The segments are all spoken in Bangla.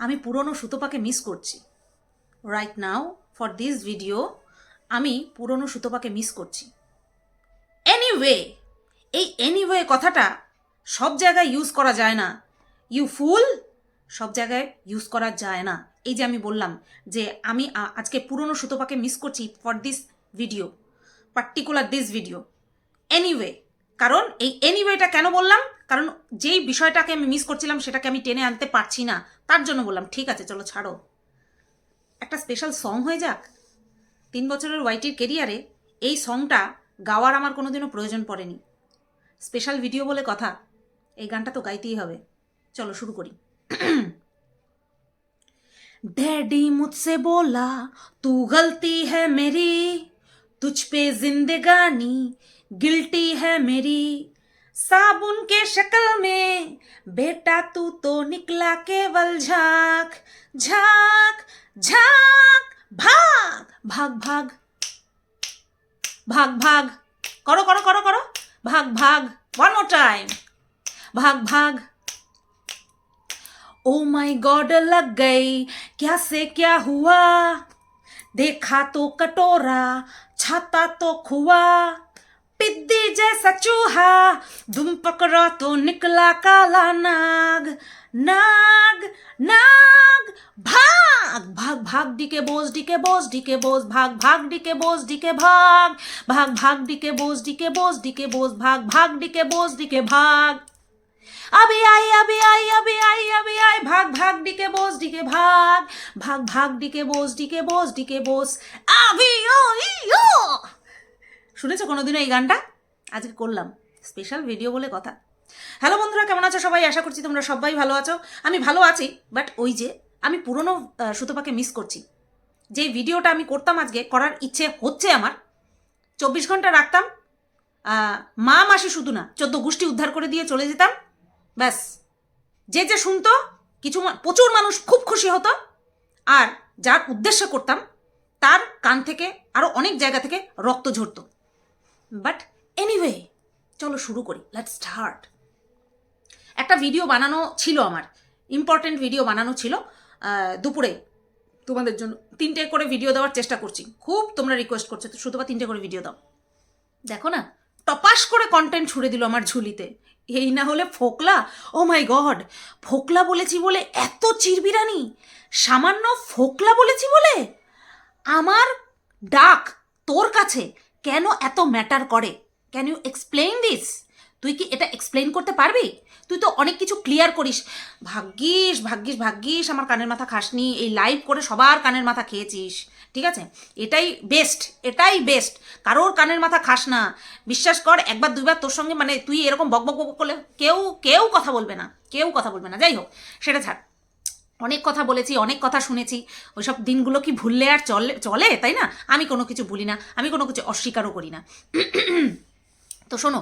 আমি পুরনো সুতোপাকে মিস করছি। Right now for this video আমি পুরনো সুতোপাকে মিস করছি। এনিওয়ে এই এনিওয়ে কথাটা সব জায়গায় ইউজ করা যায় না। ইউ ফুল সব জায়গায় ইউজ করা যায় না। এই যে আমি বললাম যে আমি আজকে পুরনো সুতোপাকে মিস করছি for this video particular this video anyway কারণ এই এনিওয়েটা কেন বললাম কারণ যেই বিষয়টাকে আমি মিস করছিলাম সেটাকে আমি টেনে আনতে পারছি না তার জন্য বললাম ঠিক আছে চলো ছাড়ো একটা স্পেশাল সং হয়ে যাক তিন বছরের ওয়াইটির কেরিয়ারে এই সংটা গাওয়ার আমার কোনোদিনও প্রয়োজন পড়েনি স্পেশাল ভিডিও বলে কথা এই গানটা তো গাইতেই হবে চলো শুরু করি डैडी मुझसे बोला तू गलती है मेरी तुझ पे जिंदगानी गिल्टी है मेरी। साबुन के शक्ल में, बेटा तू तो निकला केवल झाक। झाक झाक, भाग भाग भाग। भाग भाग। करो करो करो करो। भाग भाग। वन मोर टाइम भाग भाग। ओ माय गॉड लग गई। क्या से क्या हुआ? देखा तो कटोरा, छाता तो खुआ। पिद्दी जैसा चूहा दुम पकड़ो तो निकला काला नाग नाग नाग भाग भाग भाग D DK Bose DK Bose DK Bose भाग भाग डी डीके बोस डीके भाग भाग भाग D DK Bose DK Bose DK Bose भाग भाग डी डीके बोस डीके भाग अभी आई अभी आई अभी आई अभी आई भाग भाग डी डीके बोस डीके भाग भाग भाग D DK Bose DK Bose DK Bose अभी ओ শুনেছো কোনোদিনও এই গানটা? আজকে করলাম। স্পেশাল ভিডিও বলে কথা। হ্যালো বন্ধুরা, কেমন আছো সবাই? আশা করছি তোমরা সবাই ভালো আছো। আমি ভালো আছি বাট ওই যে আমি পুরনো সুতোপাকে মিস করছি। যে ভিডিওটা আমি করতাম আজকে, করার ইচ্ছে হচ্ছে আমার। চব্বিশ ঘণ্টা রাখতাম। মা মাসি শুধু না, চোদ্দ গোষ্ঠী উদ্ধার করে দিয়ে চলে যেতাম। ব্যাস। যে যে শুনতো, কিছু প্রচুর মানুষ খুব খুশি হতো। আর যার উদ্দেশ্য করতাম, তার কান থেকে আরও অনেক জায়গা থেকে রক্ত ঝরতো। বাট এনিওয়ে চলো শুরু করি লেট স্টার্ট একটা ভিডিও বানানো ছিল আমার ইম্পর্টেন্ট ভিডিও বানানো ছিল দুপুরে। তোমাদের জন্য তিনটে করে ভিডিও দেওয়ার চেষ্টা করছি। খুব তোমরা রিকোয়েস্ট করছ, তো শুধু বা তিনটে করে ভিডিও দাও। দেখো না, টপাস করে কন্টেন্ট ছুড়ে দিল আমার ঝুলিতে। এই না হলে ফোকলা ও মাই গড ফোকলা বলেছি বলে এত চিরবিরানি, সামান্য ফোকলা বলেছি বলে আমার ডাক তোর কাছে কেন এত ম্যাটার করে? ক্যান ইউ এক্সপ্লেইন দিস তুই কি এটা এক্সপ্লেইন করতে পারবি? তুই তো অনেক কিছু ক্লিয়ার করিস। ভাগ্যিস ভাগ্যিস ভাগ্যিস, আমার কানের মাথা খাসনি, এই লাইভ করে সবার কানের মাথা খেয়েছিস। ঠিক আছে? এটাই বেস্ট এটাই বেস্ট কারোর কানের মাথা খাস না। বিশ্বাস কর, একবার, দুইবার তোর সঙ্গে মানে তুই এরকম বক বক বক করলে কেউ কেউ কথা বলবে না। কেউ কথা বলবে না। যাই হোক, সেটা ছাড়। অনেক কথা বলেছি, অনেক কথা শুনেছি। ওইসব দিনগুলো কি ভুললে আর চলে চলে, তাই না? আমি কোনো কিছু ভুলি না, আমি কোনো কিছু অস্বীকারও করি না। তো শোনো,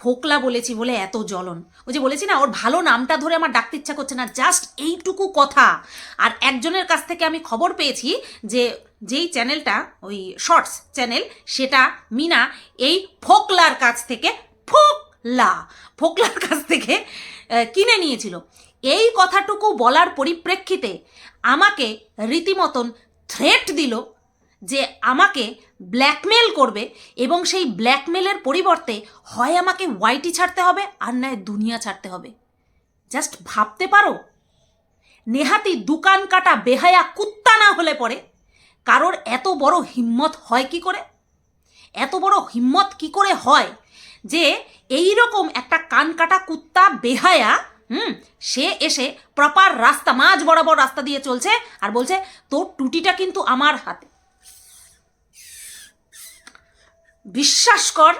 ফোকলা বলেছি বলে এত জ্বলন। ওই যে বলেছি না, ওর ভালো নামটা ধরে আমার ডাকতে ইচ্ছা করছে না জাস্ট এইটুকু কথা। আর একজনের কাছ থেকে আমি খবর পেয়েছি যে, যেই চ্যানেলটা, ওই শর্টস চ্যানেল, সেটা মিনা এই ফোকলার কাছ থেকে, ফোকলা, ফোকলার কাছ থেকে কিনে নিয়েছিল। এই কথাটুকু বলার পরিপ্রেক্ষিতে আমাকে রীতিমতন থ্রেট দিল যে আমাকে ব্ল্যাকমেল করবে এবং সেই ব্ল্যাকমেলের পরিবর্তে হয় আমাকে ওয়াইটি ছাড়তে হবে আর নয় দুনিয়া ছাড়তে হবে। জাস্ট ভাবতে পারো? নেহাতি দোকান কাটা বেহায়া কুত্তা না হলে পরে কারোর এত বড় হিম্মত হয় কি করে? এত বড় হিম্মত কি করে হয় যে এই রকম একটা কান কাটা কুত্তা বেহায়া হুম, সে এসে প্রপার রাস্তা, মাঝ বরাবর রাস্তা দিয়ে চলছে আর বলছে, তোর টুটিটা কিন্তু আমার হাতে। বিশ্বাস কর,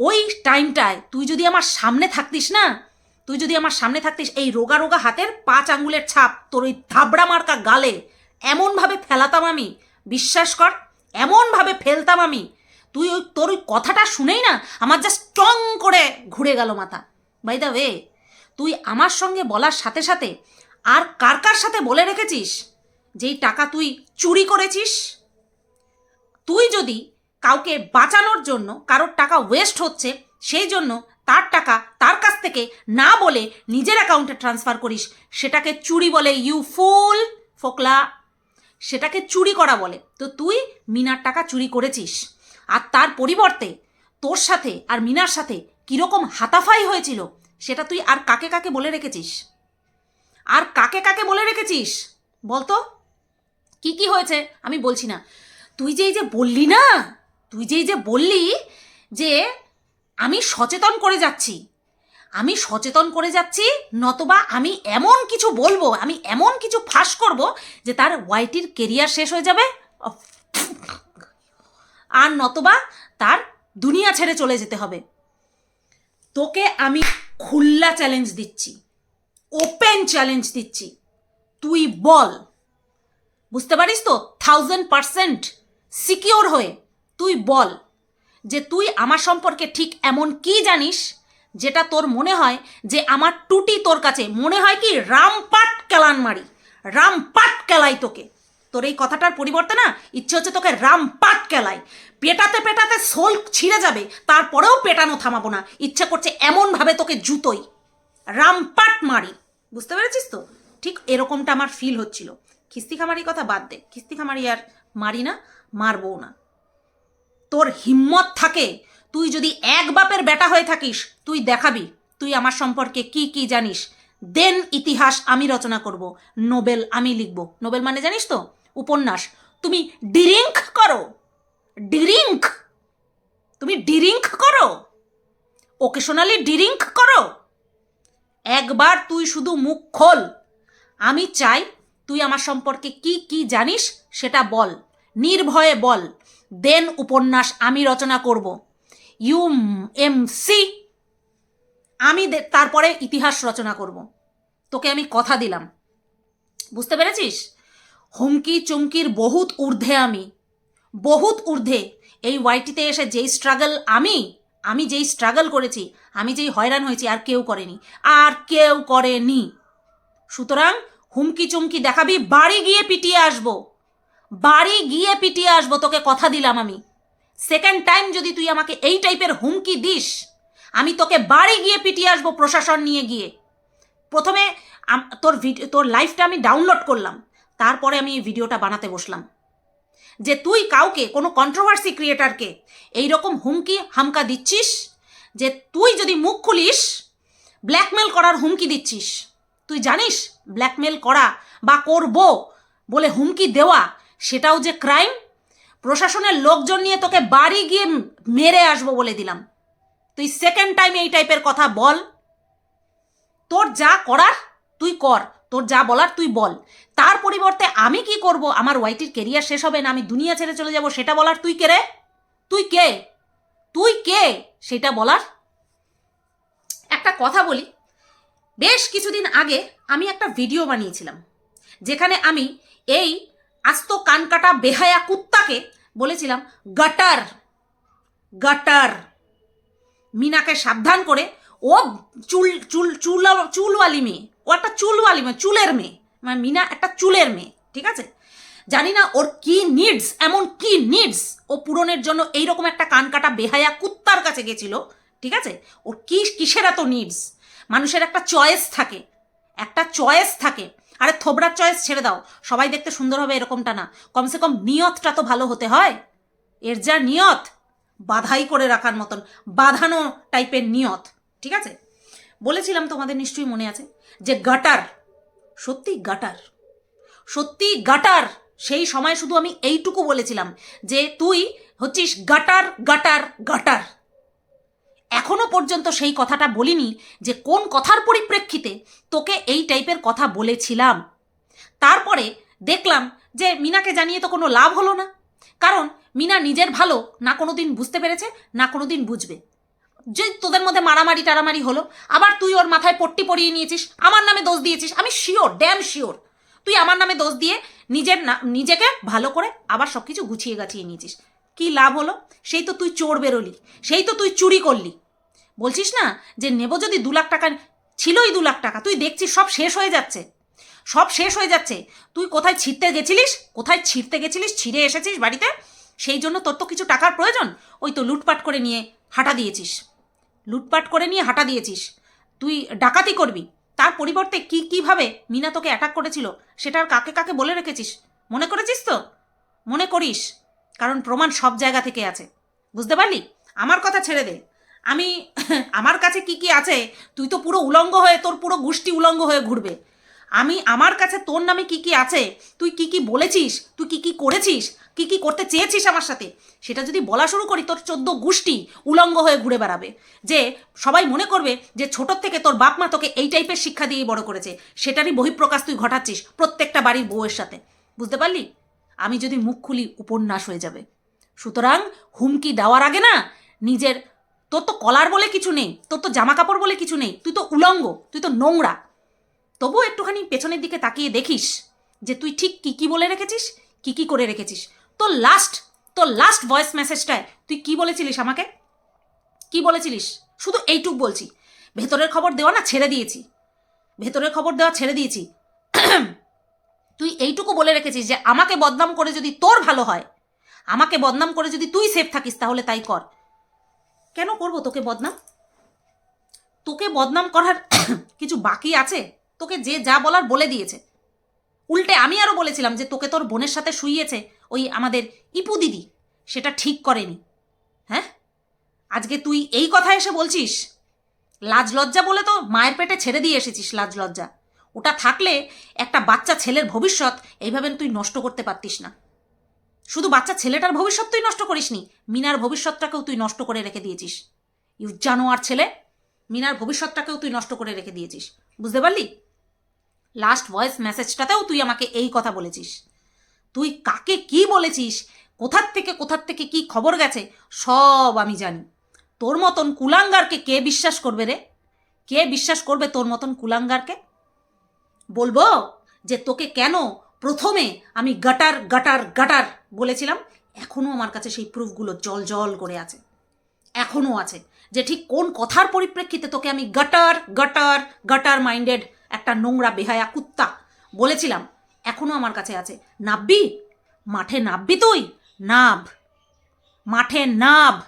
ওই টাইমটায় তুই যদি আমার সামনে থাকতিস না, তুই যদি আমার সামনে থাকতিস, এই রোগা রোগা হাতের পাঁচ আঙ্গুলের ছাপ তোর ওই ধাবড়া মার্কা গালে এমনভাবে ফেলাতাম আমি, বিশ্বাস কর, এমনভাবে ফেলতাম আমি, তুই ওই, তোর ওই কথাটা শুনেই না, আমার জাস্ট স্ট্রং করে ঘুরে গেল মাথা। বাই দ্য ওয়ে তুই আমার সঙ্গে বলার সাথে সাথে আর কার কার সাথে বলে রেখেছিস? যেই টাকা তুই চুরি করেছিস? তুই যদি কাউকে বাঁচানোর জন্য কারোর টাকা ওয়েস্ট হচ্ছে, সেই জন্য তার টাকা তার কাছ থেকে না বলে নিজের অ্যাকাউন্টে ট্রান্সফার করিস, সেটাকে চুরি বলে ইউ ফুল ফোকলা। সেটাকে চুরি করা বলে। তো তুই মিনার টাকা চুরি করেছিস। আর তার পরিবর্তে তোর সাথে আর মিনার সাথে কীরকম হাতাফাই হয়েছিল সেটা তুই আর কাকে কাকে বলে রেখেছিস? আর কাকে কাকে বলে রেখেছিস? বলতো? কি কি হয়েছে? আমি বলছি না। তুই যে এই যে বললি না, তুই যে এই যে বললি যে আমি সচেতন করে যাচ্ছি, আমি সচেতন করে যাচ্ছি, নতবা আমি এমন কিছু বলব, আমি এমন কিছু ফাঁস করব যে তার ওয়াইটির কেরিয়ার শেষ হয়ে যাবে। আর নতবা তার দুনিয়া ছেড়ে চলে যেতে হবে। তোকে আমি খুল্লা চ্যালেঞ্জ দিচ্ছি ওপেন চ্যালেঞ্জ দিচ্ছি। তুই বল, বুঝতে পারিস তো? থাউজেন্ড পারসেন্ট সিকিওর হয়ে তুই বল যে তুই আমার সম্পর্কে ঠিক এমন কি জানিস যেটা তোর মনে হয় যে আমার টুটি তোর কাছে। মনে হয় কি? রামপাট কেলান মারি, রামপাট কেলাই তোকে। তোর এই কথাটার পরিবর্তে না ইচ্ছে হচ্ছে তোকে রামপাট কেলাই পেটাতে পেটাতে সোল ছিঁড়ে যাবে, তারপরেও পেটানো থামাবো না। ইচ্ছে করছে এমনভাবে তোকে জুতোই। রামপাট মারি। বুঝতে পেরেছিস তো? ঠিক এরকমটা আমার ফিল হচ্ছিল। খিস্তি খামারির কথা বাদ দে। খিস্তি খামারি আর মারি না মারবো না। তোর হিম্মত থাকে, তুই যদি এক বাপের বেটা হয়ে থাকিস, তুই দেখাবি, তুই আমার সম্পর্কে কি কি জানিস। দেন ইতিহাস আমি রচনা করব, নোবেল আমি লিখব। নোবেল মানে জানিস তো? উপন্যাস। তুমি ডিরিঙ্ক করো। ডিরিঙ্ক। তুমি ডিরিঙ্ক করো। ওকেশনালি ডিরিঙ্ক করো। একবার তুই শুধু মুখ খোল। আমি চাই তুই আমার সম্পর্কে কি কি জানিস সেটা বল। নির্ভয়ে বল। দেন উপন্যাস আমি রচনা করব। U M C. আমি তারপরে ইতিহাস রচনা করব। তোকে আমি কথা দিলাম। বুঝতে পেরেছিস? হুমকি চুমকির বহুত ঊর্ধ্বে আমি। বহুত ঊর্ধ্বে। এই ওয়াইটিতে এসে যেই স্ট্রাগল আমি আমি যেই স্ট্রাগল করেছি, আমি যেই হয়রান হয়েছি, আর কেউ করেনি। আর কেউ করেনি। সুতরাং হুমকি চুমকি দেখাবি, বাড়ি গিয়ে পিটিয়ে আসব। বাড়ি গিয়ে পিটিয়ে আসব, তোকে কথা দিলাম আমি। সেকেন্ড টাইম যদি তুই আমাকে এই টাইপের হুমকি দিস, আমি তোকে বাড়ি গিয়ে পিটিয়ে আসব প্রশাসন নিয়ে গিয়ে। প্রথমে তোর ভিডিও তোর লাইফটা আমি ডাউনলোড করলাম। তারপরে আমি এই ভিডিওটা বানাতে বসলাম। যে তুই কাউকে, কোনো কন্ট্রোভার্সি ক্রিয়েটারকে এইরকম হুমকি, হামকা দিচ্ছিস? যে তুই যদি মুখ খুলিস ব্ল্যাকমেল করার হুমকি দিচ্ছিস। তুই জানিস ব্ল্যাকমেল করা বা করব বলে হুমকি দেওয়া সেটাও যে ক্রাইম প্রশাসনের লোকজন নিয়ে তোকে বাড়ি গিয়ে মেরে আসব বলে দিলাম। তুই সেকেন্ড টাইম এই টাইপের কথা বল। তোর যা করার, তুই কর। তোর যা বলার তুই বল। তার পরিবর্তে আমি কি করব? আমার ওয়াইটির কেরিয়ার শেষ হবে না, আমি দুনিয়া ছেড়ে চলে যাব, সেটা বলার তুই কে রে? তুই কে? তুই কে? সেটা বলার? একটা কথা বলি। বেশ কিছুদিন আগে আমি একটা ভিডিও বানিয়েছিলাম, যেখানে আমি এই আস্ত কানকাটা বেহায়া কুত্তাকে বলেছিলাম, গাটার গাটার। মিনাকে সাবধান করে, ও চুল চুল চুল, চুলওয়ালি মেয়ে। ও একটা চুলওয়ালি মেয়ে, চুলের মেয়ে। মানে মিনা একটা চুলের মেয়ে, ঠিক আছে? জানি না ওর কি নিডস এমন কি নিডস ও পূরণের জন্য এইরকম একটা কান কাটা বেহায়া কুত্তার কাছে গেছিল, ঠিক আছে? ওর কি, কিসের এত নিডস মানুষের একটা চয়েস থাকে, একটা চয়েস থাকে। আরে থোবড়ার চয়েস ছেড়ে দাও, সবাই দেখতে সুন্দর হবে এরকমটা না। কমসে কম নিয়তটা তো ভালো হতে হয়। এর যা নিয়ত, বাধাই করে রাখার মতন, বাঁধানো টাইপের নিয়ত, ঠিক আছে? বলেছিলাম তোমাদের নিশ্চয়ই মনে আছে। যে গাটার সত্যি গাটার সত্যি গাটার সেই সময় শুধু আমি এইটুকু বলেছিলাম যে তুই হচ্ছিস গাটার গাটার গাটার এখনও পর্যন্ত সেই কথাটা বলিনি যে কোন কথার পরিপ্রেক্ষিতে তোকে এই টাইপের কথা বলেছিলাম। তারপরে দেখলাম যে মিনাকে জানিয়ে তো কোনো লাভ হলো না। কারণ মিনা নিজের ভালো না কোনো দিন বুঝতে পেরেছে, না কোনো দিন বুঝবে। যে তোদের মধ্যে মারামারি টারামারি হলো, আবার তুই ওর মাথায় পট্টি পরিয়ে নিয়েছিস, আমার নামে দোষ দিয়েছিস, আমি শিওর ড্যাম শিওর তুই আমার নামে দোষ দিয়ে নিজের না, নিজেকে ভালো করে আবার সব কিছু গুছিয়ে গাছিয়ে নিয়েছিস। কি লাভ হলো? সেই তো তুই চোর বেরোলি, সেই তো তুই চুরি করলি। বলছিস না যে নেব যদি দু লাখ টাকা, ছিলই দু লাখ টাকা, তুই দেখছিস সব শেষ হয়ে যাচ্ছে। সব শেষ হয়ে যাচ্ছে। তুই কোথায় ছিঁড়তে গেছিলিস? কোথায় ছিঁড়তে গেছিলিস? ছিঁড়ে এসেছিস বাড়িতে? সেই জন্য তোর তো কিছু টাকার প্রয়োজন? ওই তো লুটপাট করে নিয়ে হাঁটা দিয়েছিস। লুটপাট করে নিয়ে হাঁটা দিয়েছিস। তুই ডাকাতি করবি। তার পরিবর্তে কি, কীভাবে মিনা তোকে অ্যাটাক করেছিল সেটা আর কাকে কাকে বলে রেখেছিস? মনে করেছিস তো? মনে করিস, কারণ প্রমাণ সব জায়গা থেকে আছে। বুঝতে পারলি? আমার কথা ছেড়ে দে। আমি, আমার কাছে কি কি আছে, তুই তো পুরো উলঙ্গ হয়ে, তোর পুরো গোষ্ঠী উলঙ্গ হয়ে ঘুরবে। আমি আমার কাছে তোর নামে কি কি আছে? তুই কি কি বলেছিস? তুই কি কি করেছিস? কি কি করতে চেয়েছিস আমার সাথে? সেটা যদি বলা শুরু করি, তোর চোদ্দ গোষ্ঠী উলঙ্গ হয়ে ঘুরে বেড়াবে। যে সবাই মনে করবে যে ছোটোর থেকে তোর বাপ মা তোকে এই টাইপের শিক্ষা দিয়েই বড় করেছে। সেটারই বহিঃপ্রকাশ তুই ঘটাচ্ছিস প্রত্যেকটা বাড়ির বউয়ের সাথে। বুঝতে পারলি? আমি যদি মুখ খুলি, উপন্যাস হয়ে যাবে। সুতরাং হুমকি দেওয়ার আগে না, নিজের, তোর তো কলার বলে কিছু নেই, তোর তো জামা কাপড় বলে কিছু নেই, তুই তো উলঙ্গ, তুই তো নোংরা। তবুও একটুখানি পেছনের দিকে তাকিয়ে দেখিস যে তুই ঠিক কি কি বলে রেখেছিস, কি কি করে রেখেছিস। তোর লাস্ট তোর লাস্ট ভয়েস মেসেজটায় তুই কি বলেছিলিস আমাকে? কি বলেছিলিস? শুধু এইটুক বলছি। ভেতরের খবর দেওয়া না, ছেড়ে দিয়েছি। ভেতরের খবর দেওয়া ছেড়ে দিয়েছি। তুই এইটুকু বলে রেখেছিস যে আমাকে বদনাম করে যদি তোর ভালো হয়, আমাকে বদনাম করে যদি তুই সেফ থাকিস, তাহলে তাই কর। কেন করব তোকে বদনাম? তোকে বদনাম করার কিছু বাকি আছে? তোকে যে যা বলার বলে দিয়েছে। উল্টে আমি আরও বলেছিলাম যে তোকে তোর বোনের সাথে শুইয়েছে ওই আমাদের ইপু দিদি। সেটা ঠিক করেনি। হ্যাঁ? আজকে তুই এই কথা এসে বলছিস? লাজ লজ্জা বলে তো মায়ের পেটে ছেড়ে দিয়ে এসেছিস লাজ লজ্জা। ওটা থাকলে একটা বাচ্চা ছেলের ভবিষ্যৎ এইভাবে তুই নষ্ট করতে পারতিস না। শুধু বাচ্চা ছেলেটার ভবিষ্যৎ তুই নষ্ট করিসনি, মিনার ভবিষ্যৎটাকেও তুই নষ্ট করে রেখে দিয়েছিস। ইউ জানোয়ার ছেলে, মিনার ভবিষ্যৎটাকেও তুই নষ্ট করে রেখে দিয়েছিস। বুঝতে পারলি? লাস্ট ভয়েস মেসেজটাতেও তুই আমাকে এই কথা বলেছিস। তুই কাকে কি বলেছিস? কোথার থেকে কোথার থেকে কি খবর গেছে? সব আমি জানি। তোর মতন কুলাঙ্গারকে কে বিশ্বাস করবে রে? কে বিশ্বাস করবে তোর মতন কুলাঙ্গারকে? বলব যে তোকে কেন প্রথমে আমি গাটার গাটার গাটার বলেছিলাম এখনও আমার কাছে সেই প্রুফগুলো জল জল করে আছে। এখনও আছে যে ঠিক কোন কথার পরিপ্রেক্ষিতে তোকে আমি গাটার গাটার গাটার মাইন্ডেড একটা নোংরা, বেহায়া কুত্তা। বলেছিলাম এখনও আমার কাছে আছে। নাববি? মাঠে নাববি তুই? নাব। মাঠে নাব।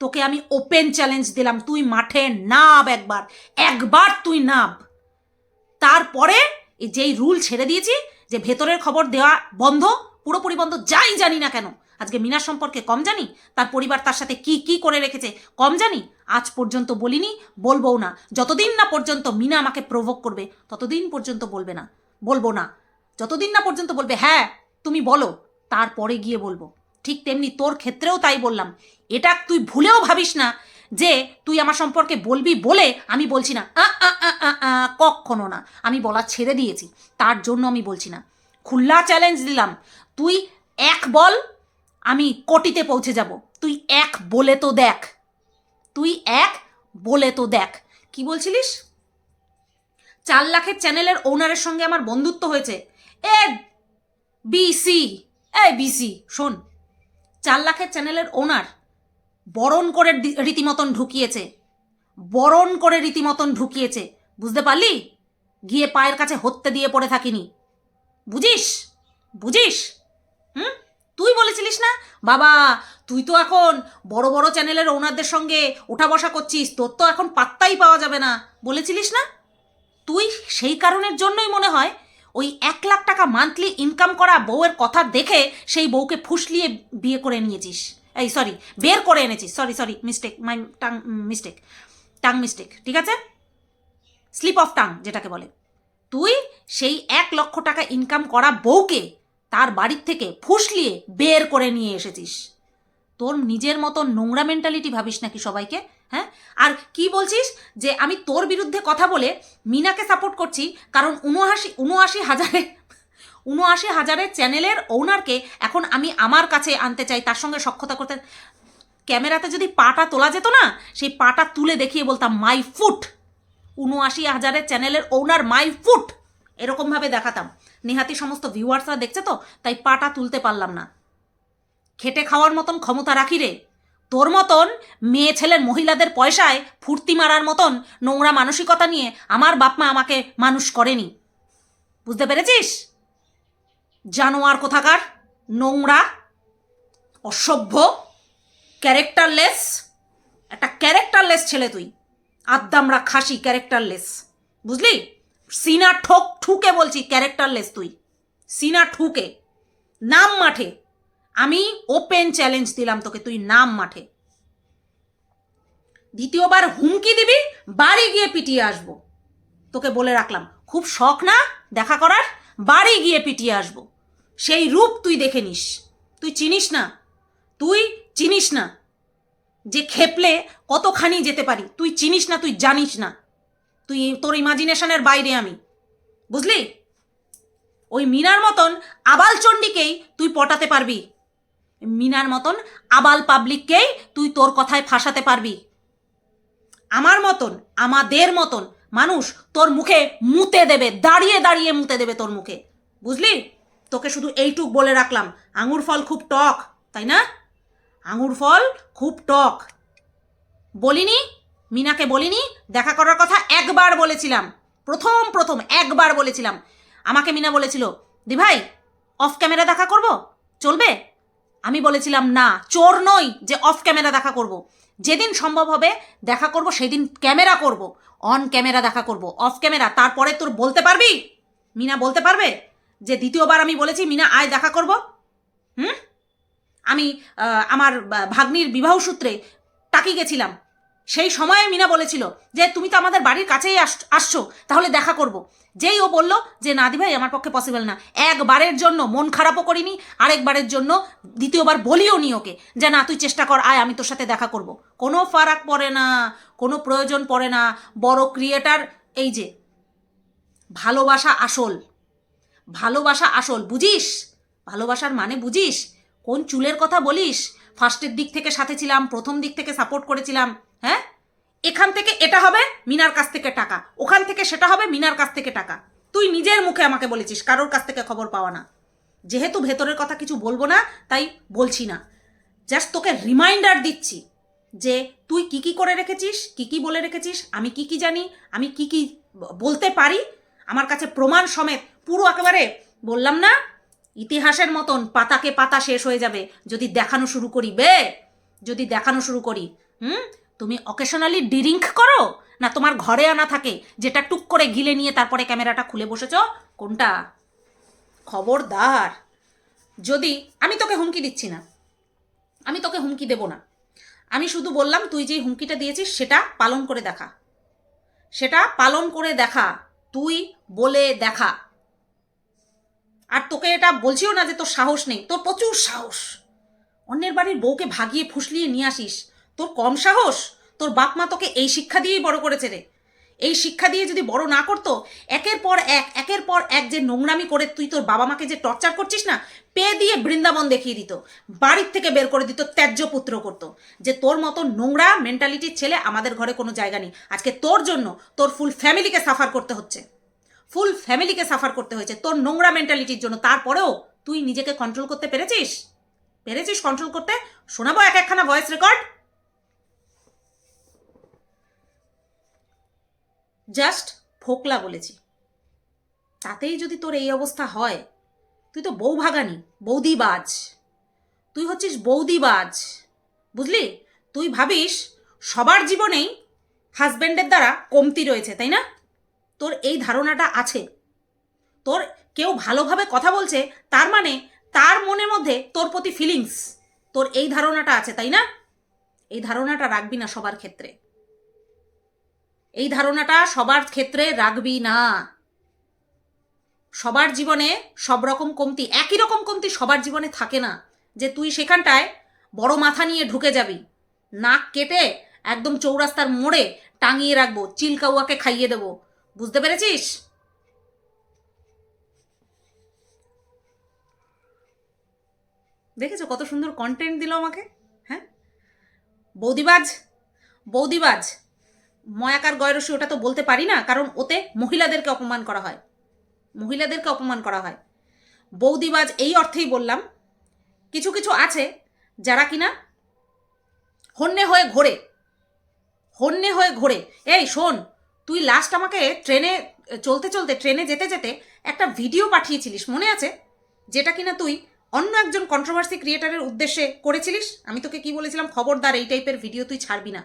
তোকে আমি ওপেন চ্যালেঞ্জ দিলাম, তুই মাঠে নাব একবার। একবার তুই নাব। তারপরে যেই রুল ছেড়ে দিয়েছি, যে ভেতরের খবর দেওয়া বন্ধ, পুরোপুরি বন্ধ, যাই জানি না কেন আজকে মিনার সম্পর্কে কম জানি? তার পরিবার তার সাথে কি কি করে রেখেছে? কম জানি? আজ পর্যন্ত বলিনি, বলবও না। যতদিন না পর্যন্ত মিনা আমাকে প্রভোগ করবে, ততদিন পর্যন্ত বলবে না। বলব না। যতদিন না পর্যন্ত বলবে হ্যাঁ তুমি বলো। তারপরে গিয়ে বলব। ঠিক তেমনি তোর ক্ষেত্রেও তাই বললাম। এটা তুই ভুলেও ভাবিস না যে তুই আমার সম্পর্কে বলবি বলে আমি বলছি না। কখনো না। আমি বলা ছেড়ে দিয়েছি। তার জন্য আমি বলছি না। খুল্লা চ্যালেঞ্জ দিলাম। তুই এক বল আমি কোটিতে পৌঁছে যাব। তুই এক বলে তো দেখ। তুই এক বলে তো দেখ। কি বলছিলিস? চার লাখের চ্যানেলের ওনারের সঙ্গে আমার বন্ধুত্ব হয়েছে। এ বিসি এ বিসি শোন। চার লাখের চ্যানেলের ওনার বরণ করে রীতিমতন ঢুকিয়েছে। বরণ করে রীতিমতন ঢুকিয়েছে। বুঝতে পারলি? গিয়ে পায়ের কাছে হত্যে দিয়ে পড়ে থাকিনি। বুঝিস? বুঝিস? হুম? তুই বলেছিলিস না? বাবা, তুই তো এখন বড় বড় চ্যানেলের ওনারদের সঙ্গে ওঠা বসা করছিস, তোর তো এখন পাত্তাই পাওয়া যাবে না। বলেছিলিস না? তুই সেই কারণের জন্যই মনে হয় ওই এক লাখ টাকা মান্থলি ইনকাম করা বউয়ের কথা দেখে সেই বউকে ফুসলিয়ে বিয়ে করে নিয়েছিস। এই সরি বের করে এনেছিস। Sorry sorry mistake my tongue mistake tongue mistake ঠিক আছে? স্লিপ অফ টাং যেটাকে বলে। তুই সেই এক লক্ষ টাকা ইনকাম করা বউকে তার বাড়ির থেকে ফুসলিয়ে বের করে নিয়ে এসেছিস। তোর নিজের মতো নোংরা মেন্টালিটি ভাবিস নাকি সবাইকে হ্যাঁ? আর কি বলছিস যে আমি তোর বিরুদ্ধে কথা বলে মিনাকে সাপোর্ট করছি, কারণ উনআশি উনআশি হাজারে, উনআশি হাজারের চ্যানেলের ওনারকে এখন আমি আমার কাছে আনতে চাই, তার সঙ্গে সক্ষতা করতে। ক্যামেরাতে যদি পাটা তোলা যেত না, সেই পাটা তুলে দেখিয়ে বলতাম মাই ফুট উনআশি হাজারের চ্যানেলের ওনার মাই ফুট এরকমভাবে দেখাতাম। নেহাতি সমস্ত ভিউয়ার্সরা দেখছে তো, তাই পাটা তুলতে পারলাম না। খেটে খাওয়ার মতন ক্ষমতা রাখি রে। তোর মতন মেয়ে ছেলের মহিলাদের পয়সায় ফুর্তি মারার মতন নোংরা মানসিকতা নিয়ে আমার বাপমা আমাকে মানুষ করেনি। বুঝতে পেরেছিস? জানোয়ার কোথাকার? নোংরা? অসভ্য? ক্যারেক্টারলেস? একটা ক্যারেক্টারলেস ছেলে তুই। আদ্দামরা খাসি ক্যারেক্টারলেস। বুঝলি? সিনা ঠোক ঠুকে বলছি ক্যারেক্টারলেস তুই। সিনা ঠুকে। নাম মাঠে। আমি ওপেন চ্যালেঞ্জ দিলাম তোকে, তুই নাম মাঠে। দ্বিতীয়বার হুমকি দিবি, বাড়ি গিয়ে পিটিয়ে আসব। তোকে বলে রাখলাম, খুব শখ না দেখা করার? বাড়ি গিয়ে পিটিয়ে আসব। সেই রূপ তুই দেখে নিস। তুই চিনিস না। তুই চিনিস না। যে খেপলে কতখানি যেতে পারি, তুই চিনিস না, তুই জানিস না। তুই তোর ইমাজিনেশনের বাইরে আমি। বুঝলি? ওই মিনার মতন আবাল চণ্ডীকেই তুই পটাতে পারবি। মিনার মতন আবাল পাবলিককেই তুই তোর কথায় ফাঁসাতে পারবি। আমার মতন, আমাদের মতন মানুষ তোর মুখে মুতে দেবে, দাঁড়িয়ে দাঁড়িয়ে মুতে দেবে তোর মুখে। বুঝলি? তোকে শুধু এইটুক বলে রাখলাম। আঙুর ফল খুব টক, তাই না? আঙুর ফল খুব টক। বলিনি? মিনাকে বলিনি, দেখা করার কথা একবার বলেছিলাম। প্রথম প্রথম একবার বলেছিলাম। আমাকে মিনা বলেছিল, দি ভাই অফ ক্যামেরা দেখা করব? চলবে? আমি বলেছিলাম, না, চোর নই যে অফ ক্যামেরা দেখা করব। যেদিন সম্ভব হবে দেখা করব, সেদিন ক্যামেরা করব। অন ক্যামেরা দেখা করব অফ ক্যামেরা তারপরে তোর বলতে পারবি? মিনা বলতে পারবে? যে দ্বিতীয়বার আমি বলেছি, মিনা, আয় দেখা করব? হুম? আমি আমার ভাগ্নির বিবাহ সূত্রে টাকি গেছিলাম। সেই সময়ে মিনা বলেছিল যে, তুমি তো আমাদের বাড়ির কাছেই আস- আসছো, তাহলে দেখা করব। যেই ও বলল যে না দি ভাই আমার পক্ষে পসিবল না। একবারের জন্য মন খারাপও করিনি, আরেকবারের জন্য দ্বিতীয়বার বলিও নি ওকে যে, না, তুই চেষ্টা কর, আয়, আমি তোর সাথে দেখা করব। কোনো ফারাক পড়ে না, কোনো প্রয়োজন পড়ে না। বড় ক্রিয়েটার এই যে, ভালোবাসা আসল ভালোবাসা আসল, বুঝিস? ভালোবাসার মানে বুঝিস? কোন চুলের কথা বলিস? ফার্স্টের দিক থেকে সাথে ছিলাম, প্রথম দিক থেকে সাপোর্ট করেছিলাম। হ্যাঁ? এখান থেকে এটা হবে মিনার কাছ থেকে টাকা। ওখান থেকে সেটা হবে মিনার কাছ থেকে টাকা। তুই নিজের মুখে আমাকে বলেছিস, কারোর কাছ থেকে খবর পাওয়া না। যেহেতু ভেতরের কথা কিছু বলব না, তাই বলছি না। জাস্ট তোকে রিমাইন্ডার দিচ্ছি যে তুই কি কি করে রেখেছিস, কি কি বলে রেখেছিস, আমি কি কি জানি, আমি কি কি বলতে পারি। আমার কাছে প্রমাণ সমেত পুরো একেবারে বললাম না, ইতিহাসের মতন পাতাকে পাতা শেষ হয়ে যাবে। যদি দেখানো শুরু করি, বে! যদি দেখানো শুরু করি, হুম? তুমি অকেশনালি ড্রিঙ্ক করো? না তোমার ঘরে আনা থাকে, যেটা টুক করে গিলে নিয়ে তারপরে ক্যামেরাটা খুলে বসেছ? কোনটা? খবরদার। যদি, আমি তোকে হুমকি দিচ্ছি না। আমি তোকে হুমকি দেব না। আমি শুধু বললাম, তুই যে হুমকিটা দিয়েছিস, সেটা পালন করে দেখা। সেটা পালন করে দেখা। তুই বলে দেখা। আর তোকে এটা বলছিও না যে তোর সাহস নেই। তোর প্রচুর সাহস। অন্যের বাড়ির বউকে ভাগিয়ে ফুসলিয়ে নিয়ে আসিস। তোর কম সাহস? তোর বাপ মা তোকে এই শিক্ষা দিয়েই বড় করেছে রে। এই শিক্ষা দিয়ে যদি বড় না করতো, একের পর এক, একের পর এক যে নোংরামি করে তুই তোর বাবা মাকে যে টর্চার করছিস না, পে দিয়ে বৃন্দাবন দেখিয়ে দিত, বাড়ির থেকে বের করে দিত, ত্যায্য পুত্র করতো। যে তোর মতো নোংরা মেন্টালিটির ছেলে আমাদের ঘরে কোনো জায়গা নেই। আজকে তোর জন্য তোর ফুল ফ্যামিলিকে সাফার করতে হচ্ছে। ফুল ফ্যামিলিকে সাফার করতে হয়েছে। তোর নোংরা মেন্টালিটির জন্য। তারপরেও তুই নিজেকে কন্ট্রোল করতে পেরেছিস? পেরেছিস কন্ট্রোল করতে? শোনাবো এক একখানা ভয়েস রেকর্ড জাস্ট ফোকলা বলেছি। তাতেই যদি তোর এই অবস্থা হয়, তুই তো বউ ভাগানি বৌদিবাজ। তুই হচ্ছিস বৌদিবাজ, বুঝলি? তুই ভাবিস সবার জীবনেই হাজব্যান্ডের দ্বারা কমতি রয়েছে, তাই না? তোর এই ধারণাটা আছে। তোর কেউ ভালোভাবে কথা বলছে, তার মানে তার মনের মধ্যে তোর প্রতি ফিলিংস তোর এই ধারণাটা আছে, তাই না? এই ধারণাটা রাখবি না সবার ক্ষেত্রে। এই ধারণাটা সবার ক্ষেত্রে রাখবি না। সবার জীবনে সব রকম কমতি, একই রকম কমতি সবার জীবনে থাকে না, যে তুই সেখানটায় বড় মাথা নিয়ে ঢুকে যাবি। নাক কেটে একদম চৌরাস্তার মোড়ে টাঙিয়ে রাখব চিলকাউয়াকে খাইয়ে দেবো। বুঝতে পেরেছিস? দেখেছ কত সুন্দর কন্টেন্ট দিল আমাকে? হ্যাঁ? বৌদিবাজ বৌদিবাজ ময়াকার গয়রসি ওটা তো বলতে পারি না, কারণ ওতে মহিলাদেরকে অপমান করা হয়। মহিলাদেরকে অপমান করা হয়। বৌদিবাজ এই অর্থেই বললাম, কিছু কিছু আছে যারা কিনা হন্যে হয়ে ঘোরে, হন্যে হয়ে ঘোরে। এই শোন, তুই লাস্ট আমাকে ট্রেনে, চলতে চলতে, ট্রেনে যেতে যেতে একটা ভিডিও পাঠিয়েছিলিস, মনে আছে? যেটা কিনা তুই অন্য একজন কন্ট্রোভার্সি ক্রিয়েটারের উদ্দেশ্যে করেছিলিস? আমি তোকে কি বলেছিলাম? খবরদার, এই টাইপের ভিডিও তুই ছাড়বি না।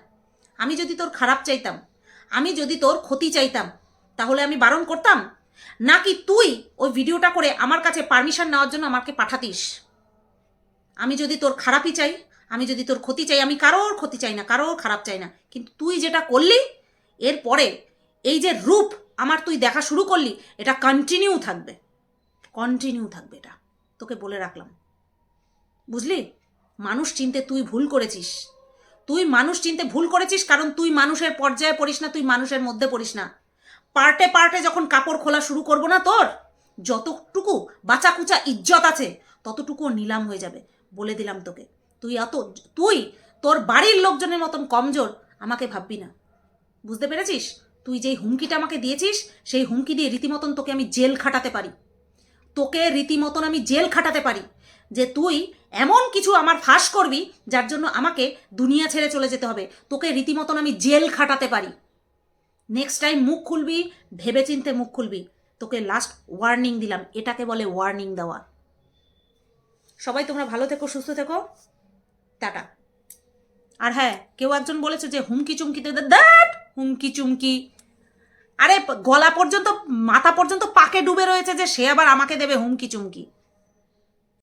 আমি যদি তোর খারাপ চাইতাম, আমি যদি তোর ক্ষতি চাইতাম, তাহলে আমি বারণ করতাম? নাকি তুই ওই ভিডিওটা করে আমার কাছে পারমিশন নেওয়ার জন্য আমাকে পাঠাতিস? আমি যদি তোর খারাপই চাই, আমি যদি তোর ক্ষতি চাই, আমি কারোর ক্ষতি চাই না, কারোর খারাপ চাই না। কিন্তু তুই যেটা করলি, এরপরে এই যে রূপ আমার তুই দেখা শুরু করলি, এটা কন্টিনিউ থাকবে। কন্টিনিউ থাকবে এটা। তোকে বলে রাখলাম। বুঝলি? মানুষ চিনতে তুই ভুল করেছিস। তুই মানুষ চিনতে ভুল করেছিস কারণ তুই মানুষের পর্যায়ে পড়িস না, তুই মানুষের মধ্যে পড়িস না। পার্টে পার্টে যখন কাপড় খোলা শুরু করব না তোর, যতটুকু বাঁচা কুচা ইজ্জত আছে ততটুকু নিলাম হয়ে যাবে, বলে দিলাম তোকে। তুই এত তুই তোর বাড়ির লোকজনের মতন কমজোর, আমাকে ভাববি না। বুঝতে পেরেছিস? তুই যেই হুমকিটা আমাকে দিয়েছিস, সেই হুমকি দিয়ে রীতিমতন তোকে আমি জেল খাটাতে পারি। তোকে রীতিমতন আমি জেল খাটাতে পারি। যে তুই এমন কিছু আমার ফাঁস করবি যার জন্য আমাকে দুনিয়া ছেড়ে চলে যেতে হবে। তোকে রীতিমতন আমি জেল খাটাতে পারি। নেক্সট টাইম মুখ খুলবি, ভেবেচিন্তে মুখ খুলবি। তোকে লাস্ট ওয়ার্নিং দিলাম। এটাকে বলে ওয়ার্নিং দেওয়া। সবাই তোমরা ভালো থেকো, সুস্থ থেকো। টাটা। আর হ্যাঁ কেউ একজন বলেছে যে হুমকি চুমকিতে দ্যাট হুমকি চুমকি। আরে, গলা পর্যন্ত, মাথা পর্যন্ত পাকে ডুবে রয়েছে যে সে আবার আমাকে দেবে হুমকি চুমকি।